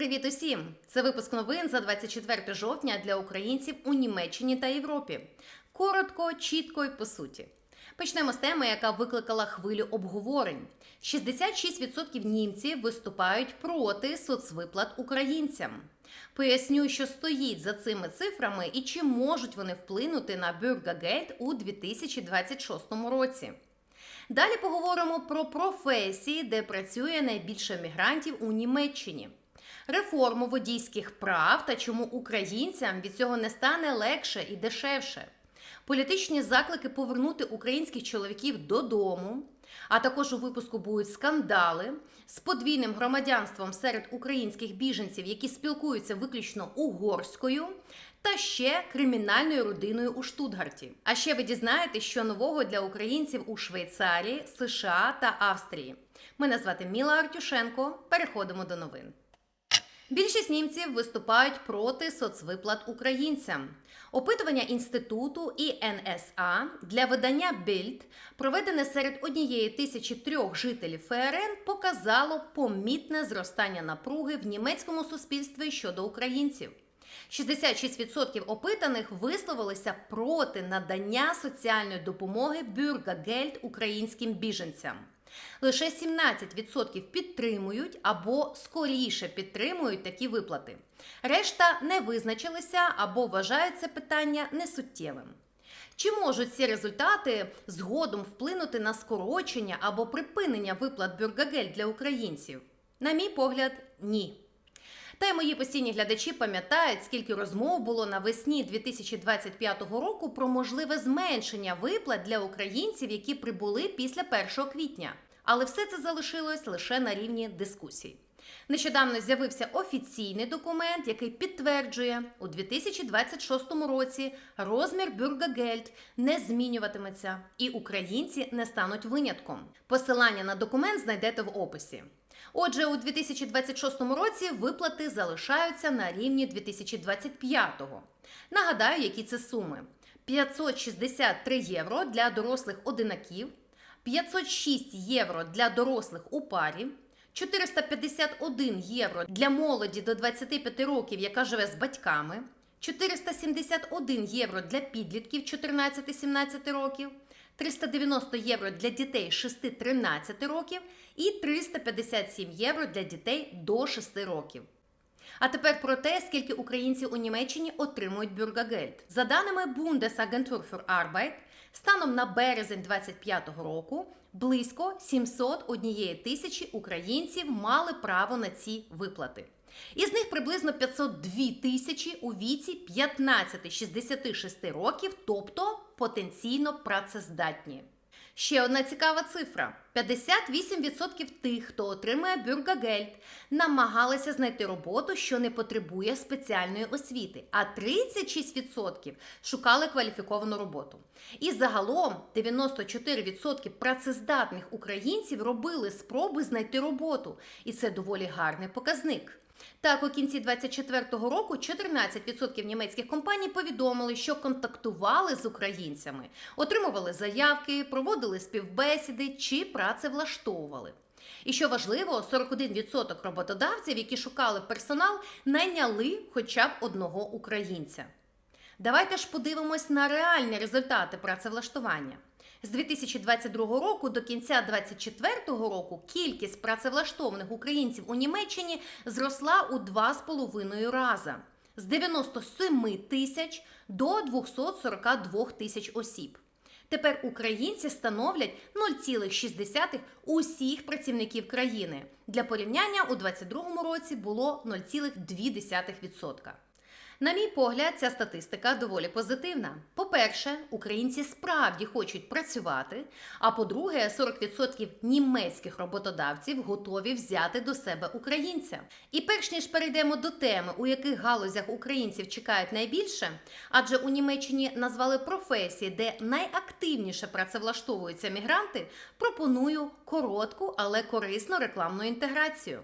Привіт усім! Це випуск новин за 24 жовтня для українців у Німеччині та Європі. Коротко, чітко і по суті. Почнемо з теми, яка викликала хвилю обговорень. 66% німців виступають проти соцвиплат українцям. Поясню, що стоїть за цими цифрами і чи можуть вони вплинути на Bürgergeld у 2026 році. Далі поговоримо про професії, де працює найбільше мігрантів у Німеччині, реформу водійських прав та чому українцям від цього не стане легше і дешевше, політичні заклики повернути українських чоловіків додому. А також у випуску будуть скандали з подвійним громадянством серед українських біженців, які спілкуються виключно угорською, та ще кримінальною родиною у Штутгарті. А ще ви дізнаєтесь, що нового для українців у Швейцарії, США та Австрії. Мене звати Міла Артюшенко. Переходимо до новин. Більшість німців виступають проти соцвиплат українцям. Опитування інституту і НСА для видання Bild, проведене серед однієї тисячі трьох жителів ФРН, показало помітне зростання напруги в німецькому суспільстві щодо українців. 66% опитаних висловилися проти надання соціальної допомоги Bürgergeld українським біженцям. Лише 17% підтримують або скоріше підтримують такі виплати. Решта не визначилися або вважають це питання несуттєвим. Чи можуть ці результати згодом вплинути на скорочення або припинення виплат Бюргагель для українців? На мій погляд, ні. Та й мої постійні глядачі пам'ятають, скільки розмов було навесні 2025 року про можливе зменшення виплат для українців, які прибули після 1 квітня. Але все це залишилось лише на рівні дискусій. Нещодавно з'явився офіційний документ, який підтверджує, у 2026 році розмір бюргагельд не змінюватиметься, і українці не стануть винятком. Посилання на документ знайдете в описі. Отже, у 2026 році виплати залишаються на рівні 2025-го. Нагадаю, які це суми: 563 євро для дорослих одинаків, 506 євро для дорослих у парі. 451 євро для молоді до 25 років, яка живе з батьками, 471 євро для підлітків 14-17 років, 390 євро для дітей 6-13 років і 357 євро для дітей до 6 років. А тепер про те, скільки українців у Німеччині отримують бюргагельд. За даними Bundesagentur für Arbeit, станом на березень 2025 року близько 701 тисячі українців мали право на ці виплати. Із них приблизно 502 тисячі у віці 15-66 років, тобто потенційно працездатні. Ще одна цікава цифра: 58% тих, хто отримує бюргагельд, намагалися знайти роботу, що не потребує спеціальної освіти, а 36% шукали кваліфіковану роботу. І загалом 94% працездатних українців робили спроби знайти роботу, і це доволі гарний показник. Так, у кінці 2024 року 14% німецьких компаній повідомили, що контактували з українцями, отримували заявки, проводили співбесіди чи працевлаштовували. І що важливо, 41% роботодавців, які шукали персонал, найняли хоча б одного українця. Давайте ж подивимось на реальні результати працевлаштування. З 2022 року до кінця 2024 року кількість працевлаштованих українців у Німеччині зросла у 2,5 рази з 97 тисяч до 242 тисяч осіб. Тепер українці становлять 0,6 усіх працівників країни. Для порівняння у 2022 році було 0,2%. На мій погляд, ця статистика доволі позитивна. По-перше, українці справді хочуть працювати. А по-друге, 40% німецьких роботодавців готові взяти до себе українця. І перш ніж перейдемо до теми, у яких галузях українців чекають найбільше, адже у Німеччині назвали професії, де найактивніше працевлаштовуються мігранти, пропоную коротку, але корисну рекламну інтеграцію.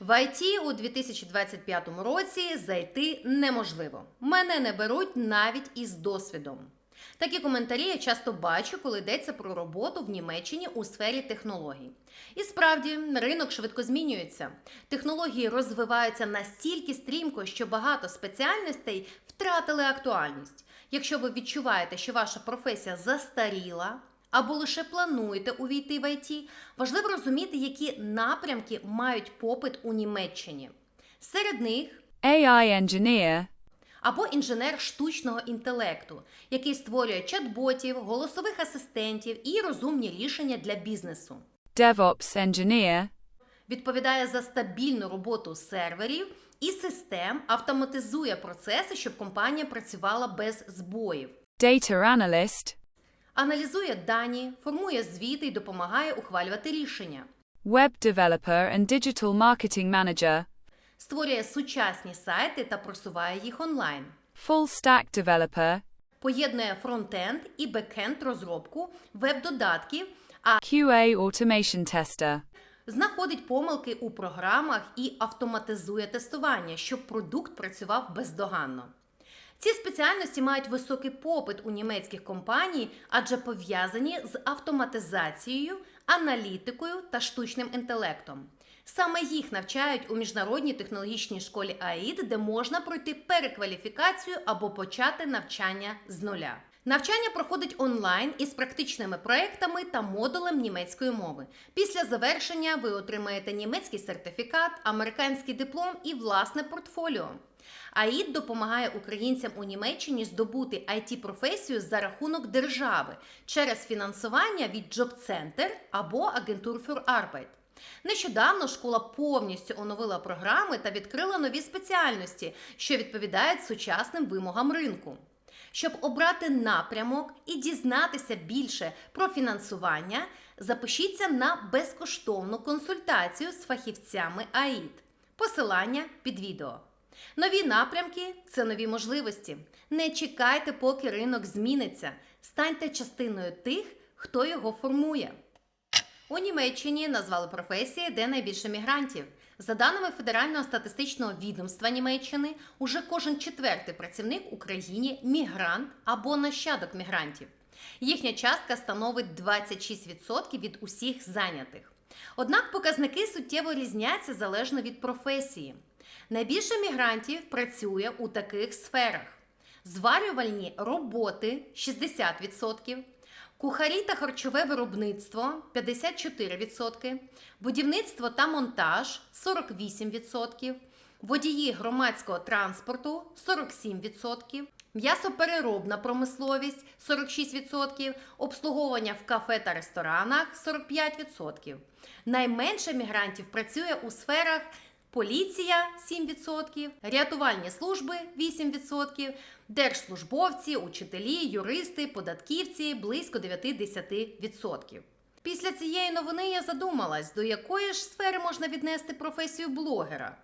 В ІТ у 2025 році зайти неможливо. Мене не беруть навіть із досвідом. Такі коментарі я часто бачу, коли йдеться про роботу в Німеччині у сфері технологій. І справді ринок швидко змінюється. Технології розвиваються настільки стрімко, що багато спеціальностей втратили актуальність. Якщо ви відчуваєте, що ваша професія застаріла або лише плануєте увійти в ІТ, важливо розуміти, які напрямки мають попит у Німеччині. Серед них AI engineer, або інженер штучного інтелекту, який створює чат-ботів, голосових асистентів і розумні рішення для бізнесу. DevOps engineer, Відповідає за стабільну роботу серверів і систем, автоматизує процеси, щоб компанія працювала без збоїв. data analyst, Аналізує дані, формує звіти і допомагає ухвалювати рішення. web developer and digital marketing manager, Створює сучасні сайти та просуває їх онлайн. full stack developer, Поєднує фронтенд і бекенд розробку веб-додатків, а QA automation tester, знаходить помилки у програмах і автоматизує тестування, щоб продукт працював бездоганно. Ці спеціальності мають високий попит у німецьких компаній, адже пов'язані з автоматизацією, аналітикою та штучним інтелектом. Саме їх навчають у міжнародній технологічній школі АІД, де можна пройти перекваліфікацію або почати навчання з нуля. Навчання проходить онлайн із практичними проектами та модулем німецької мови. Після завершення ви отримаєте німецький сертифікат, американський диплом і власне портфоліо. АІД допомагає українцям у Німеччині здобути it професію за рахунок держави через фінансування від Job Center або агентур für Arbeit. Нещодавно школа повністю оновила програми та відкрила нові спеціальності, що відповідають сучасним вимогам ринку. Щоб обрати напрямок і дізнатися більше про фінансування, запишіться на безкоштовну консультацію з фахівцями АІД. Посилання під відео. Нові напрямки це нові можливості. Не чекайте, поки ринок зміниться. Станьте частиною тих, хто його формує. У Німеччині назвали професії, де найбільше мігрантів. За даними Федерального статистичного відомства Німеччини, уже кожен четвертий працівник в Україні мігрант або нащадок мігрантів. Їхня частка становить 26% від усіх зайнятих. Однак показники суттєво різняться залежно від професії. Найбільше мігрантів працює у таких сферах: зварювальні роботи 60%, кухарі та харчове виробництво 54%, будівництво та монтаж 48%, водії громадського транспорту 47%, м'ясопереробна промисловість 46%, обслуговування в кафе та ресторанах 45%. Найменше мігрантів працює у сферах поліція 7%, рятувальні служби 8%, держслужбовці, учителі, юристи, податківці близько 9-10%. Після цієї новини я задумалась, до якої ж сфери можна віднести професію блогера.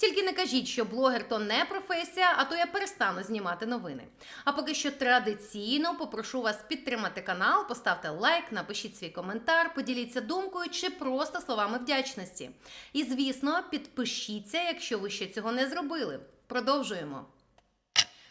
Тільки не кажіть, що блогер то не професія, а то я перестану знімати новини. А поки що традиційно попрошу вас підтримати канал, поставте лайк, напишіть свій коментар, поділіться думкою чи просто словами вдячності. І, звісно, підпишіться, якщо ви ще цього не зробили. Продовжуємо.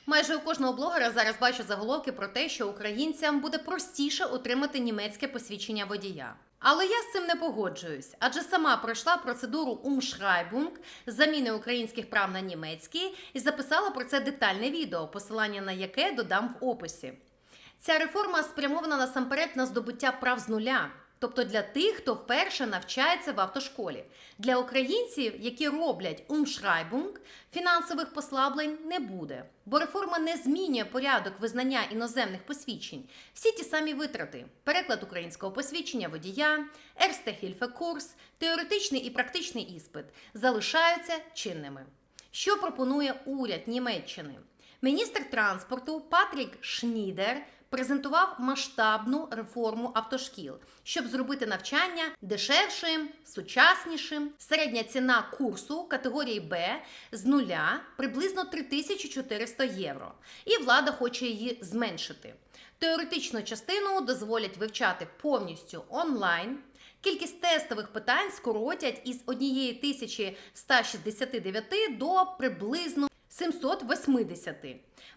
Майже у кожного блогера зараз бачу заголовки про те, що українцям буде простіше отримати німецьке посвідчення водія. Але я з цим не погоджуюсь, адже сама пройшла процедуру Umschreibung заміни українських прав на німецькі і записала про це детальне відео, посилання на яке додам в описі. Ця реформа спрямована насамперед на здобуття прав з нуля, тобто для тих, хто вперше навчається в автошколі. Для українців, які роблять Umschreibung, фінансових послаблень не буде, бо реформа не змінює порядок визнання іноземних посвідчень. Всі ті самі витрати: переклад українського посвідчення водія, Hilfe курс, теоретичний і практичний іспит залишаються чинними. Що пропонує уряд Німеччини? Міністр транспорту Патрік Шнідер презентував масштабну реформу автошкіл, щоб зробити навчання дешевшим, сучаснішим. Середня ціна курсу категорії Б з нуля приблизно 3400 євро. І влада хоче її зменшити. Теоретичну частину дозволять вивчати повністю онлайн. Кількість тестових питань скоротять із 1169 до приблизно 780.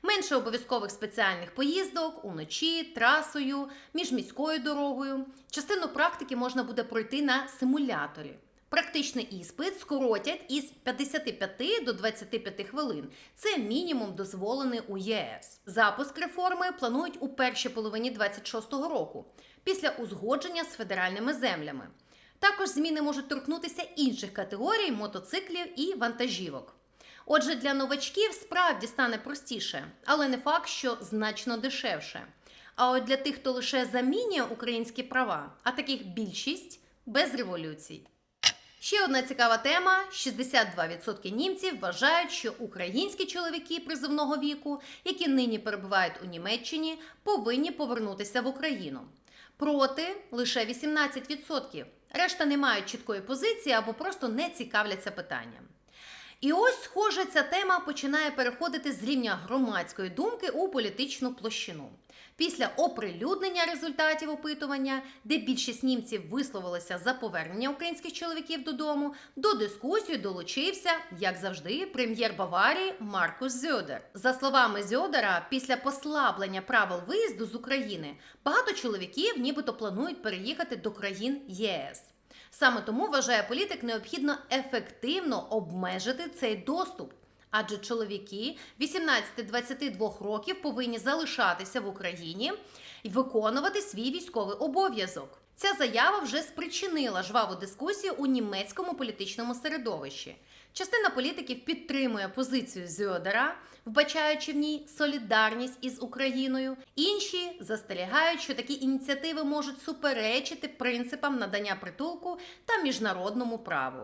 Менше обов'язкових спеціальних поїздок уночі, трасою, міжміською дорогою. Частину практики можна буде пройти на симуляторі. Практичний іспит скоротять із 55 до 25 хвилин. Це мінімум дозволений у ЄС. Запуск реформи планують у першій половині 26-го року, після узгодження з федеральними землями. Також зміни можуть торкнутися інших категорій мотоциклів і вантажівок. Отже, для новачків справді стане простіше, але не факт, що значно дешевше. А от для тих, хто лише замінює українські права, а таких більшість без революцій. Ще одна цікава тема: 62% німців вважають, що українські чоловіки призовного віку, які нині перебувають у Німеччині, повинні повернутися в Україну. Проти лише 18%. Решта не мають чіткої позиції або просто не цікавляться питанням. І ось, схоже, ця тема починає переходити з рівня громадської думки у політичну площину. Після оприлюднення результатів опитування, де більшість німців висловилися за повернення українських чоловіків додому, до дискусії долучився, як завжди, прем'єр Баварії Маркус Зьодер. За словами Зьодера, після послаблення правил виїзду з України багато чоловіків нібито планують переїхати до країн ЄС. Саме тому вважає політик необхідно ефективно обмежити цей доступ. Адже чоловіки 18-22 років повинні залишатися в Україні і виконувати свій військовий обов'язок. Ця заява вже спричинила жваву дискусію у німецькому політичному середовищі. Частина політиків підтримує позицію Зьодера, вбачаючи в ній солідарність із Україною. Інші застерігають, що такі ініціативи можуть суперечити принципам надання притулку та міжнародному праву.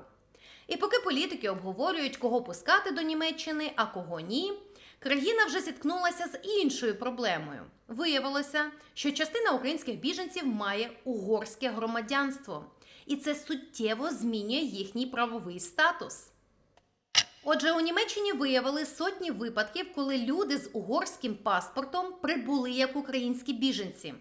І поки політики обговорюють, кого пускати до Німеччини, а кого ні, країна вже зіткнулася з іншою проблемою. Виявилося, що частина українських біженців має угорське громадянство, і це суттєво змінює їхній правовий статус. Отже, у Німеччині виявили сотні випадків, коли люди з угорським паспортом прибули як українські біженці.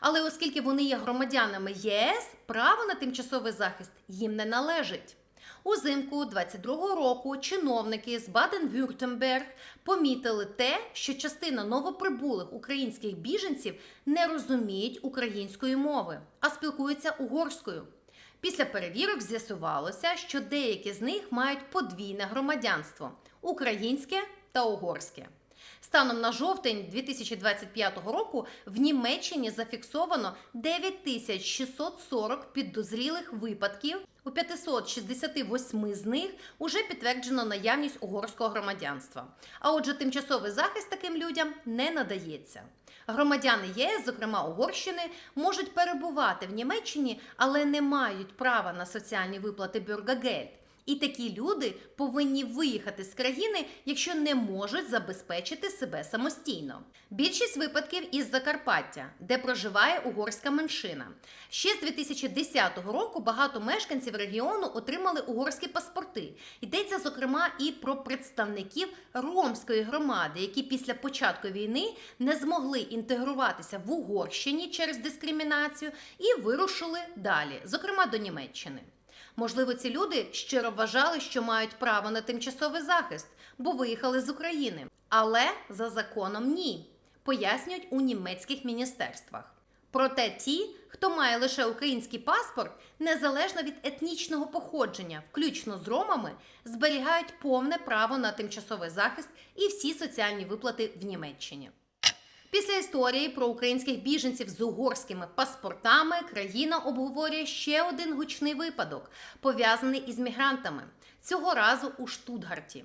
Але оскільки вони є громадянами ЄС, право на тимчасовий захист їм не належить. Узимку 22-го року чиновники з Баден-Вюртемберг помітили те, що частина новоприбулих українських біженців не розуміють української мови, а спілкуються угорською. Після перевірок з'ясувалося, що деякі з них мають подвійне громадянство українське та угорське. Станом на жовтень 2025 року в Німеччині зафіксовано 9640 підозрілих випадків. У 568 з них уже підтверджено наявність угорського громадянства. А отже, тимчасовий захист таким людям не надається. Громадяни ЄС, зокрема Угорщини, можуть перебувати в Німеччині, але не мають права на соціальні виплати Бюргагельд. І такі люди повинні виїхати з країни, якщо не можуть забезпечити себе самостійно. Більшість випадків із Закарпаття, де проживає угорська меншина. Ще з 2010 року багато мешканців регіону отримали угорські паспорти. Йдеться зокрема і про представників ромської громади, які після початку війни не змогли інтегруватися в Угорщині через дискримінацію і вирушили далі, зокрема до Німеччини. Можливо, ці люди щиро вважали, що мають право на тимчасовий захист, бо виїхали з України. Але за законом ні, пояснюють у німецьких міністерствах. Проте ті, хто має лише український паспорт, незалежно від етнічного походження, включно з ромами, зберігають повне право на тимчасовий захист і всі соціальні виплати в Німеччині. Після історії про українських біженців з угорськими паспортами країна обговорює ще один гучний випадок, пов'язаний із мігрантами. Цього разу у Штутгарті.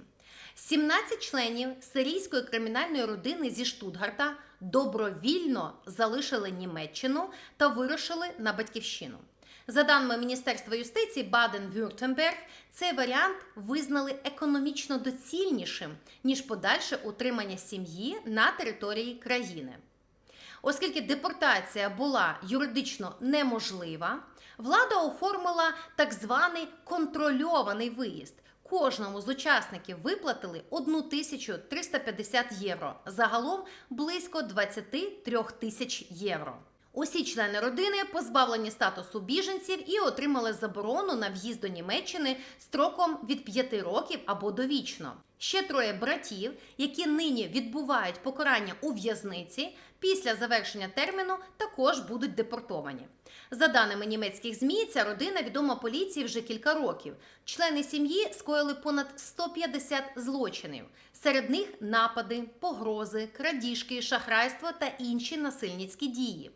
17 членів сирійської кримінальної родини зі Штутгарта добровільно залишили Німеччину та вирушили на батьківщину. За даними Міністерства юстиції Баден-Вюртемберг, цей варіант визнали економічно доцільнішим ніж подальше утримання сім'ї на території країни. Оскільки депортація була юридично неможлива, влада оформила так званий контрольований виїзд. Кожному з учасників виплатили 1350 євро, загалом близько 23 тисяч євро. Усі члени родини позбавлені статусу біженців і отримали заборону на в'їзд до Німеччини строком від 5 років або довічно. Ще троє братів, які нині відбувають покарання у в'язниці, після завершення терміну також будуть депортовані. За даними німецьких ЗМІ, ця родина відома поліції вже кілька років. Члени сім'ї скоїли понад 150 злочинів. Серед них напади, погрози, крадіжки, шахрайство та інші насильницькі дії.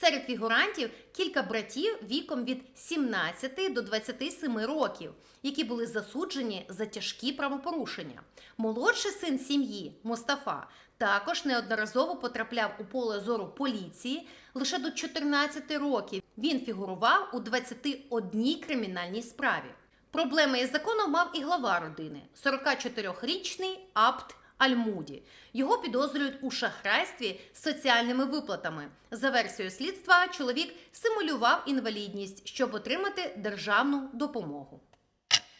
Серед фігурантів кілька братів віком від 17 до 27 років, які були засуджені за тяжкі правопорушення. Молодший син сім'ї Мустафа також неодноразово потрапляв у поле зору поліції. Лише до 14 років він фігурував у 21 кримінальній справі. Проблеми із законом мав і глава родини 44-річний Абд Альмуді. Його підозрюють у шахрайстві з соціальними виплатами. За версією слідства, чоловік симулював інвалідність, щоб отримати державну допомогу.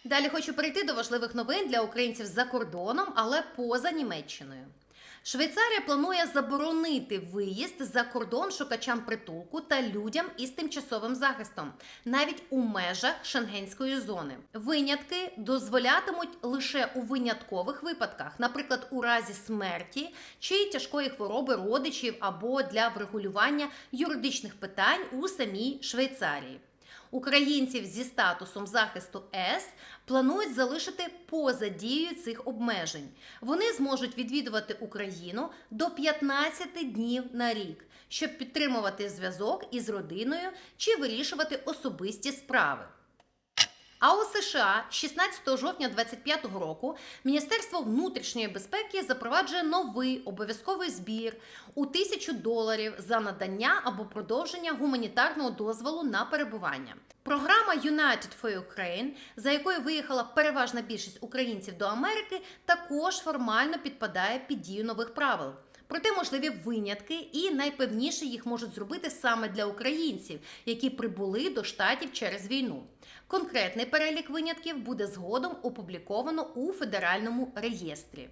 Далі хочу перейти до важливих новин для українців за кордоном, але поза Німеччиною. Швейцарія планує заборонити виїзд за кордон шукачам притулку та людям із тимчасовим захистом, навіть у межах шенгенської зони. Винятки дозволятимуть лише у виняткових випадках, наприклад, у разі смерті чи тяжкої хвороби родичів або для врегулювання юридичних питань у самій Швейцарії. Українців зі статусом захисту С планують залишити поза дією цих обмежень. Вони зможуть відвідувати Україну до 15 днів на рік, щоб підтримувати зв'язок із родиною чи вирішувати особисті справи. А у США 16 жовтня 2025 року Міністерство внутрішньої безпеки запроваджує новий обов'язковий збір у тисячу доларів за надання або продовження гуманітарного дозволу на перебування. Програма United for Ukraine, за якою виїхала переважна більшість українців до Америки, також формально підпадає під дію нових правил. Проте можливі винятки, і найпевніше їх можуть зробити саме для українців, які прибули до штатів через війну. Конкретний перелік винятків буде згодом опубліковано у федеральному реєстрі.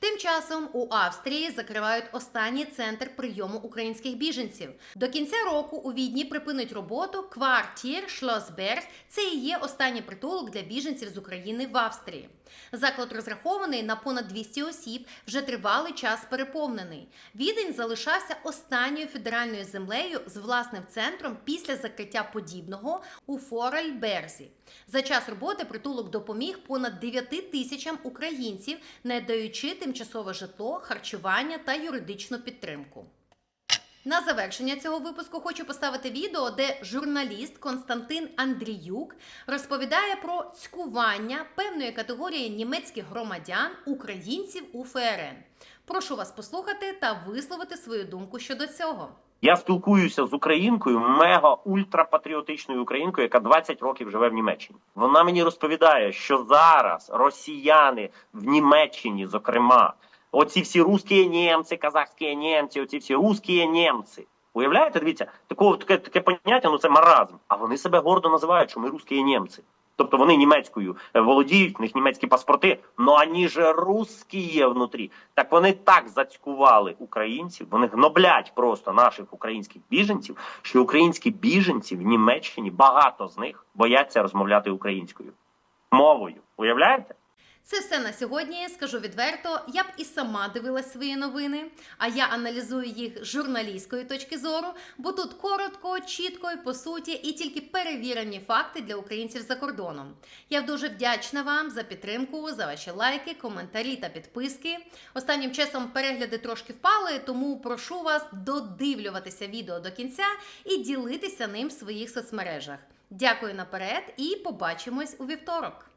Тим часом у Австрії закривають останній центр прийому українських біженців. До кінця року у Відні припинить роботу квартір Шлосберг. Це і є останній притулок для біженців з України в Австрії. Заклад розрахований на понад 200 осіб, вже тривалий час переповнений. Відень залишався останньою федеральною землею з власним центром після закриття подібного у Форельберзі. За час роботи притулок допоміг понад 9 тисячам українців, надаючи тимчасове житло, харчування та юридичну підтримку. На завершення цього випуску хочу поставити відео, де журналіст Константин Андріюк розповідає про цькування певної категорії німецьких громадян українців у ФРН. Прошу вас послухати та висловити свою думку щодо цього. Я спілкуюся з українкою, мега ультрапатріотичною українкою, яка 20 років живе в Німеччині. Вона мені розповідає, що зараз росіяни в Німеччині, зокрема, оці всі русські німці, казахські німці, оці всі русські німці. Уявляєте, дивіться, такого таке таке поняття, ну це маразм. А вони себе гордо називають, що ми русські німці. Тобто вони німецькою е, володіють, в них німецькі паспорти, Ну ані ж русські є внутрі. Так вони так зацькували українців, вони гноблять просто наших українських біженців, що українські біженці в Німеччині багато з них бояться розмовляти українською мовою. Уявляєте? Це все на сьогодні. Скажу відверто, я б і сама дивилась свої новини, а я аналізую їх з журналістської точки зору, бо тут коротко, чітко і по суті, і тільки перевірені факти для українців за кордоном. Я дуже вдячна вам за підтримку, за ваші лайки, коментарі та підписки. Останнім часом перегляди трошки впали, тому прошу вас додивлюватися відео до кінця і ділитися ним в своїх соцмережах. Дякую наперед і побачимось у вівторок.